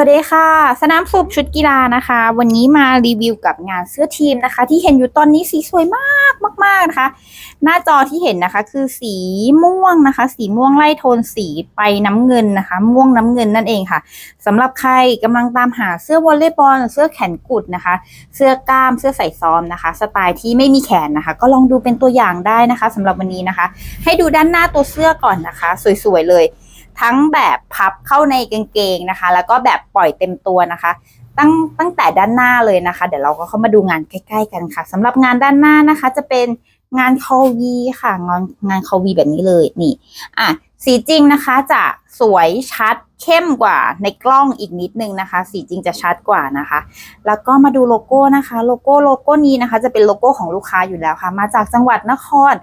วัสดีค่ะ สนามสุบชุดกีฬานะคะ วันนี้มารีวิวกับงานเสื้อทีมนะคะ ที่เห็นอยู่ตอนนี้สีสวยมากมากๆนะคะ หน้าจอที่เห็นนะคะ คือสีม่วงนะคะ สีม่วงไล่โทนสีไปน้ำเงินนะคะ ม่วงน้ำเงินนั่นเองค่ะสำหรับใครกำลังตามหาเสื้อวอลเลย์บอลเสื้อแขนกุดนะคะ เสื้อกล้ามเสื้อใส่ซ้อมนะคะ สไตล์ที่ไม่มีแขนนะคะ ก็ลองดูเป็นตัวอย่างได้นะคะสำหรับวันนี้นะคะ ให้ดูด้านหน้าตัวเสื้อก่อนนะคะ สวยๆเลย ทั้งแบบพับเข้าในกางเกงนะคะ แล้วก็แบบปล่อยเต็มตัวนะคะ ตั้งตั้งแต่ด้านหน้าเลยนะคะ เดี๋ยวเราก็เข้ามาดูงานใกล้ ๆ กันค่ะสำหรับงานด้านหน้านะคะ จะเป็นงานคอวีค่ะ งานงานคอวีแบบนี้เลยนี่ อะ สีจริงนะคะจะสวยชัดเข้มกว่าในกล้องอีกนิดนึงนะคะ สีจริงจะชัดกว่านะคะ แล้วก็มาดูโลโก้นะคะ โลโก้โลโก้นี้นะคะ จะเป็นโลโก้ของลูกค้าอยู่แล้วค่ะ มาจากจังหวัดนคร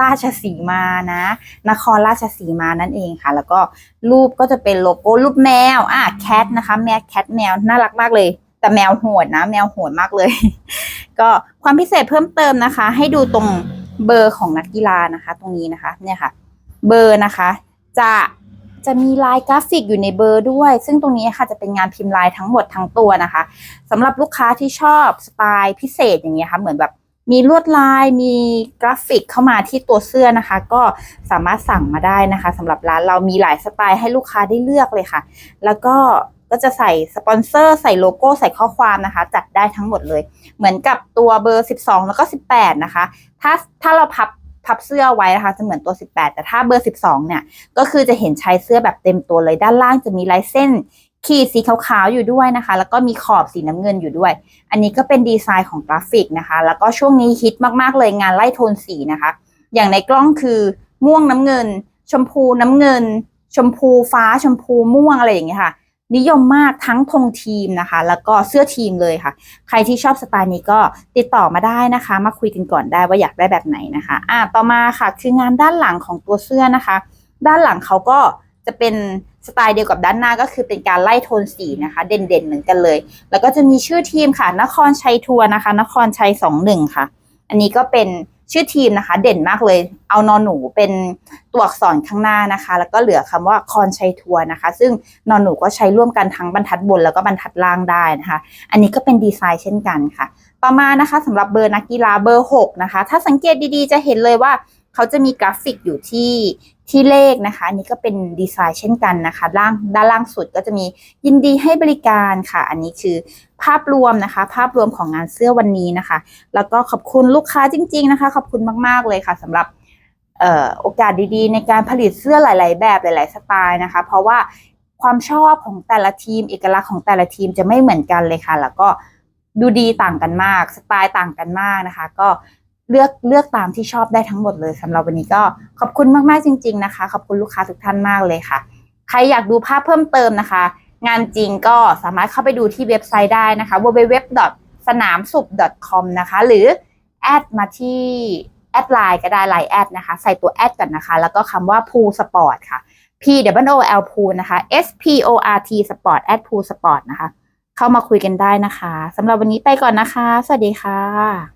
ราชสีมานะ นครราชสีมานั่นเองค่ะ แล้วก็รูปก็จะเป็นโลโก้รูปแมวอะแคทนะคะแมวแคทแมวน่ารักมากเลย แต่แมวโหดนะ แมวโหดมากเลย ก็ความพิเศษเพิ่มเติมนะคะ ให้ดูตรงเบอร์ของนักกีฬานะคะ ตรงนี้นะคะ เนี่ยค่ะ เบอร์นะคะ จะจะมีลายกราฟิกอยู่ในเบอร์ด้วย ซึ่งตรงนี้ค่ะจะเป็นงานพิมพ์ลายทั้งหมดทั้งตัวนะคะสำหรับลูกค้าที่ชอบสไตล์พิเศษอย่างเงี้ยค่ะเหมือนแบบมีลวดลายมีกราฟิกเข้ามาที่ตัวเสื้อนะคะ ก็สามารถสั่งมาได้นะคะสำหรับร้านเรามีหลายสไตล์ให้ลูกค้าได้เลือกเลยค่ะ แล้วก็ก็จะใส่สปอนเซอร์ใส่โลโก้ใส่ข้อความนะคะ จัดได้ทั้งหมดเลย เหมือนกับตัวเบอร์ 12 แล้วก็ 18 นะคะ ถ้าถ้าเราพับ พับเสื้อไว้นะคะจะเหมือนตัว 18 แต่ถ้าเบอร์ 12 เนี่ย ก็คือจะเห็นชายเสื้อแบบเต็มตัวเลยด้านล่างจะมีลายเส้นขีดสีขาวๆอยู่ด้วยนะคะ แล้วก็มีขอบสีน้ำเงินอยู่ด้วย อันนี้ก็เป็นดีไซน์ของกราฟิกนะคะ แล้วก็ช่วงนี้ฮิตมากๆเลยงานไล่โทนสีนะคะ อย่างในกล้องคือม่วงน้ำเงิน ชมพูน้ำเงิน ชมพูฟ้าชมพูม่วงอะไรอย่างเงี้ยค่ะ นิยมมากทั้งธงทีมนะคะ แล้วก็เสื้อทีมเลยค่ะ ใครที่ชอบสไตล์นี้ก็ติดต่อมาได้นะคะ มาคุยกันก่อนได้ว่าอยากได้แบบไหนนะคะอะต่อมาค่ะคืองานด้านหลังของตัวเสื้อนะคะ ด้านหลังเขาก็จะเป็นสไตล์เดียวกับด้านหน้าก็คือเป็นการไล่โทนสีนะคะ เด่นๆเหมือนกันเลย แล้วก็จะมีชื่อทีมค่ะ นครชัยทัวร์นะคะ นครชัยสองหนึ่งค่ะ อันนี้ก็เป็น ชื่อทีมนะคะ เด่นมากเลย เอานอนหนูเป็นตัวอักษรข้างหน้านะคะ แล้วก็เหลือคำว่าคอนชัยทัวร์นะคะ ซึ่งนอนหนูก็ใช้ร่วมกันทั้งบรรทัดบนแล้วก็บรรทัดล่างได้นะคะ อันนี้ก็เป็นดีไซน์เช่นกันค่ะ ต่อมานะคะสำหรับเบอร์นักกีฬาเบอร์ 6 นะคะ ถ้าสังเกตดีๆ จะเห็นเลยว่าเขาจะมีกราฟิกอยู่ที่ ที่เลขนะคะอันนี้ก็เป็นดีไซน์เช่นกันนะคะล่างด้านล่างสุดก็จะมียินดีให้บริการค่ะ อันนี้คือภาพรวมนะคะ ภาพรวมของงานเสื้อวันนี้นะคะ แล้วก็ขอบคุณลูกค้าจริง ๆนะคะ ขอบคุณมากๆเลยค่ะสำหรับออโอกาสดีๆ ในการผลิตเสื้อหลาย ๆ แบบหลาย ๆ สไตล์นะคะ เพราะว่าความชอบของแต่ละทีม เอกลักษณ์ของแต่ละทีมจะไม่เหมือนกันเลยค่ะ แล้วก็ดูดีต่างกันมาก สไตล์ต่างกันมากนะคะ ก็ เลือกเลือกตามที่ชอบได้ทั้งหมดเลยสำหรับวันนี้ก็ขอบคุณมากๆจริง ๆนะคะ ขอบคุณลูกค้าทุกท่านมากเลยค่ะ ใครอยากดูภาพเพิ่มเติมนะคะ งานจริงก็สามารถเข้าไปดูที่เว็บไซต์ได้นะคะ www. สนามสุบ .com นะคะ หรือแอดมาที่แอดไลน์ก็ได้ไลน์แอดนะคะ ใส่ตัวแอดกันนะคะ แล้วก็คำว่า pool sport ค่ะ p w o l pool นะคะ s p o r t sport at pool sport นะคะ เข้ามาคุยกันได้นะคะสำหรับวันนี้ไปก่อนนะคะ สวัสดีค่ะ